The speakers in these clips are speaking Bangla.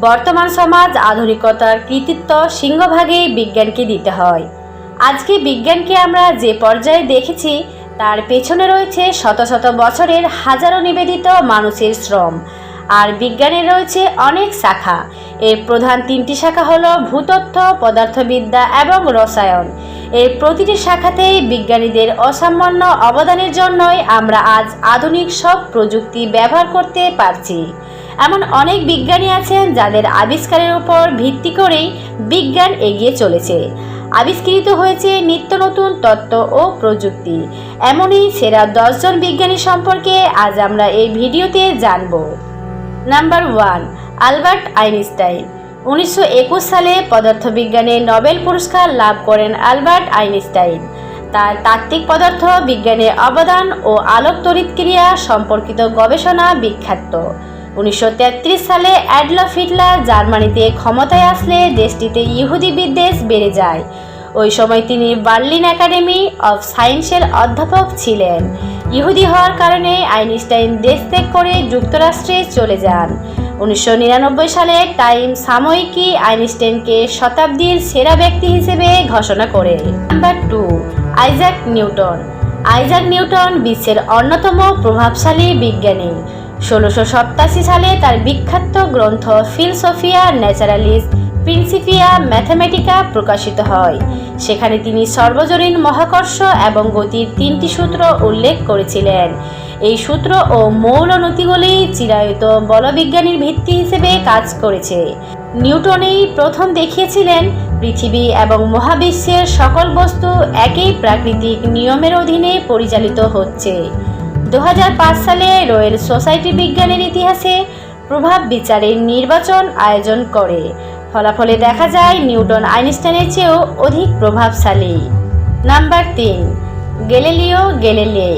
বর্তমান সমাজ আধুনিকতার কৃতিত্ব সিংহভাগেই বিজ্ঞানকে দিতে হয়। আজকে বিজ্ঞানকে আমরা যে পর্যায়ে দেখেছি, তার পেছনে রয়েছে শত শত বছরের হাজারো নিবেদিত মানুষের শ্রম। আর বিজ্ঞানের রয়েছে অনেক শাখা। এর প্রধান তিনটি শাখা হলো ভূতত্ত্ব, পদার্থবিদ্যা এবং রসায়ন। এর প্রতিটি শাখাতেই বিজ্ঞানীদের অসামান্য অবদানের জন্যই আমরা আজ আধুনিক সব প্রযুক্তি ব্যবহার করতে পারছি। এমন অনেক বিজ্ঞানী আছেন যাদের আবিষ্কারের উপর ভিত্তি করেই বিজ্ঞান এগিয়ে চলেছে। আবিষ্কৃত হয়েছে নিত্য নতুন তত্ত্ব ও প্রযুক্তি। এমনই সেরা দশজন বিজ্ঞানী সম্পর্কে আজ আমরা এই ভিডিওতে জানব। Number one, Albert Einstein. উনিশশো একুশ সালে পদার্থবিজ্ঞানে নোবেল পুরস্কার লাভ করেন আলবার্ট আইনস্টাইন। তার তাত্ত্বিক পদার্থ বিজ্ঞানে অবদান ও আলোক তড়িৎক্রিয়া সম্পর্কিত গবেষণা বিখ্যাত। উনিশশো তেত্রিশ সালে অ্যাডলফ হিটলার জার্মানিতে ক্ষমতায় আসলে দেশটিতে ইহুদি বিদ্বেষ বেড়ে যায়। ওই সময় তিনি বার্লিন একাডেমি অফ সায়েন্সের অধ্যাপক ছিলেন। ইহুদি হওয়ার কারণে আইনস্টাইন দেশ ত্যাগ করে যুক্তরাষ্ট্রে চলে যান। উনিশশো নিরানব্বই সালে টাইম সাময়িকী আইনস্টাইনকে শতাব্দীর সেরা ব্যক্তি হিসেবে ঘোষণা করে। Number two, Isaac Newton. Isaac Newton বিশ্বের অন্যতম প্রভাবশালী বিজ্ঞানী। ষোলোশো সপ্তাশি সালে তার বিখ্যাত গ্রন্থ ফিলসফিয়া ন্যাচারালিস প্রিন্সিপিয়া ম্যাথামেটিকা প্রকাশিত হয়। সেখানে তিনি সর্বজনীন মহাকর্ষ এবং গতির তিনটি সূত্র উল্লেখ করেছিলেন। এই সূত্র ও মৌল নথিগুলি চিরায়ত বলবিজ্ঞানীর ভিত্তি হিসেবে কাজ করেছে। নিউটনেই প্রথম দেখিয়েছিলেন পৃথিবী এবং মহাবিশ্বের সকল বস্তু একই প্রাকৃতিক নিয়মের অধীনে পরিচালিত হচ্ছে। দু হাজার পাঁচ সালে রয়্যাল সোসাইটি বিজ্ঞানের ইতিহাসে প্রভাব বিচারের নির্বাচন আয়োজন করে। ফলাফলে দেখা যায়, নিউটন আইনস্টাইনের চেয়েও অধিক প্রভাবশালী। নাম্বার তিন গেলেলিও গেলেলে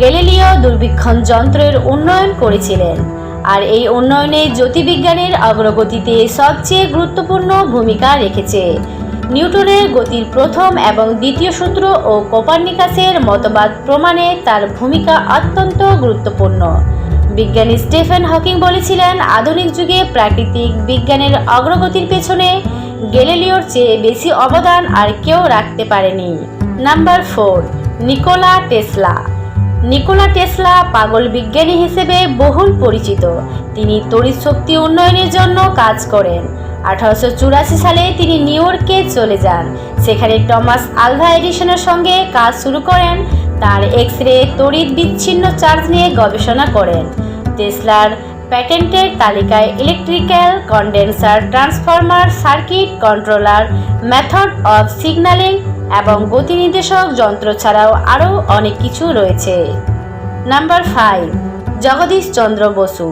গেলেলিও দূরবীক্ষণ যন্ত্রের উন্নয়ন করেছিলেন আর এই উন্নয়নে জ্যোতির্বিজ্ঞানের অগ্রগতিতে সবচেয়ে গুরুত্বপূর্ণ ভূমিকা রেখেছে। নিউটনের গতির প্রথম এবং দ্বিতীয় সূত্র ও কোপার্নিকাসের মতবাদ প্রমাণে তার ভূমিকা অত্যন্ত গুরুত্বপূর্ণ। বিজ্ঞানী স্টেফেন হকিং বলেছিলেন, আধুনিক যুগে প্রাকৃতিক বিজ্ঞানের অগ্রগতির পেছনে গ্যালিলিওর চেয়ে বেশি অবদান আর কেউ রাখতে পারেনি। Number four, Nikola Tesla. Nikola Tesla পাগল বিজ্ঞানী হিসেবে বহুল পরিচিত। তিনি তড়িৎ শক্তি উন্নয়নের জন্য কাজ করেন। আঠারোশো চুরাশি সালে তিনি নিউ ইয়র্কে চলে যান। সেখানে টমাস আলভা এডিসনের সঙ্গে কাজ শুরু করেন। তার এক্স রে তড়িৎ বিচ্ছিন্ন চার্জ নিয়ে গবেষণা করেন। টেসলার প্যাটেন্টের তালিকায় electrical condenser transformer circuit controller method of signalling এবং গতি নির্দেশক যন্ত্র ছাড়াও আরও অনেক কিছু রয়েছে। Number five Jagadish Chandra Basu.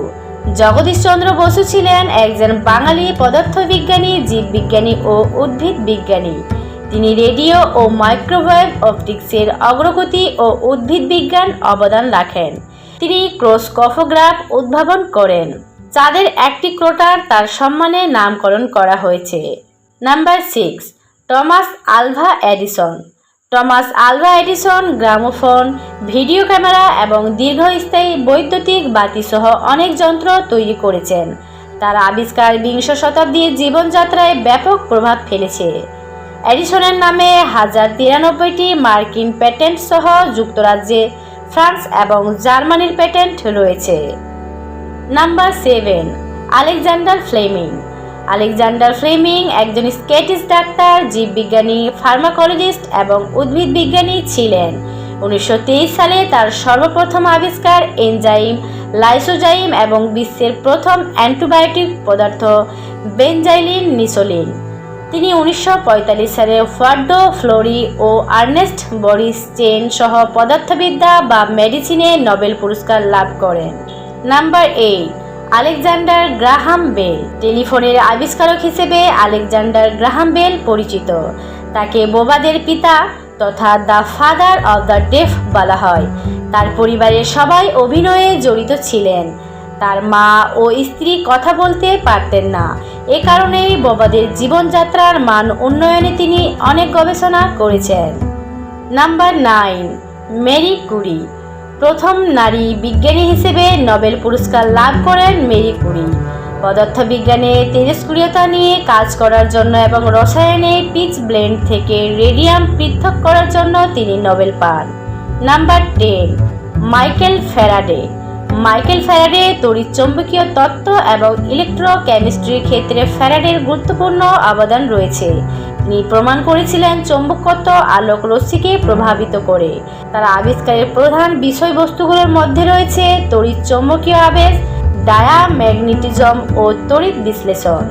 Jagadish Chandra Basu ছিলেন একজন বাঙালি পদার্থবিজ্ঞানী, জীববিজ্ঞানী ও উদ্ভিদ বিজ্ঞানী। তিনি রেডিও ও মাইক্রোওয়েভ অপটিক্সের অগ্রগতি ও উদ্ভিদ বিজ্ঞান অবদান রাখেন। তিনি ক্রোসকফোগ্রাফ উদ্ভাবন করেন। চাঁদের একটি ক্রোটার তার সম্মানে নামকরণ করা হয়েছে। Number six, Thomas Alva Edison. Thomas Alva Edison, gramophone, video camera এবং দীর্ঘস্থায়ী বৈদ্যুতিক বাতিসহ অনেক যন্ত্র তৈরি করেছেন। তার আবিষ্কার বিংশ শতাব্দীর জীবনযাত্রায় ব্যাপক প্রভাব ফেলেছে। এডিসনের নামে হাজার তিরানব্বইটি মার্কিন প্যাটেন্ট সহ যুক্তরাজ্যে, ফ্রান্স এবং জার্মানির প্যাটেন্ট রয়েছে। Number seven, Alexander Fleming. Alexander Fleming, একজন স্কেটিস ডাক্তার, জীববিজ্ঞানী, ফার্মাকোলজিস্ট এবং উদ্ভিদ বিজ্ঞানী ছিলেন। উনিশশো তেইশ সালে তার সর্বপ্রথম আবিষ্কার এনজাইম, লাইসোজাইম এবং বিশ্বের প্রথম অ্যান্টিবায়োটিক পদার্থ বেনজাইলিন নিসোলিন। তিনি উনিশশো পঁয়তাল্লিশ সালে ফার্ডো, ফ্লোরি ও আর্নেস্ট বরিস চেন সহ পদার্থবিদ্যা বা মেডিসিনে নোবেল পুরস্কার লাভ করেন। Number eight Alexander Graham Bell, টেলিফোনের আবিষ্কারক হিসেবে আলেকজান্ডার গ্রাহাম বেল পরিচিত। তাকে বোবাদের পিতা তথা the father of the deaf বলা হয়। তার পরিবারের সবাই অভিনয়ে জড়িত ছিলেন। তার মা ও স্ত্রী কথা বলতে পারতেন না। এ কারণেই বোবাদের জীবনযাত্রার মান উন্নয়নে তিনি অনেক গবেষণা করেছেন। Number nine, Marie Curie. প্রথম নারী বিজ্ঞানী হিসেবে নোবেল পুরস্কার লাভ করেন মেরি কুরি। পদার্থবিজ্ঞানে তেজস্ক্রিয়তা নিয়ে কাজ করার জন্য এবং রসায়নে পিচ ব্লেন্ড থেকে রেডিয়াম পৃথক করার জন্য তিনি নোবেল পান। Number ten, Michael Faraday. Michael Faraday তড়িৎচৌম্বকীয় তত্ত্ব এবং ইলেকট্রোকেমিস্ট্রির ক্ষেত্রে ফ্যারাডের গুরুত্বপূর্ণ অবদান রয়েছে। তিনি প্রমাণ করেছিলেন চৌম্বকত্ব আলোক রশ্মিকে প্রভাবিত করে। তার আবিষ্কারের প্রধান বিষয়বস্তুগুলোর মধ্যে রয়েছে তড়িৎ চৌম্বকীয় আবেশ ডায়াম্যাগনেটিজম ও তড়িৎ বিশ্লেষণ।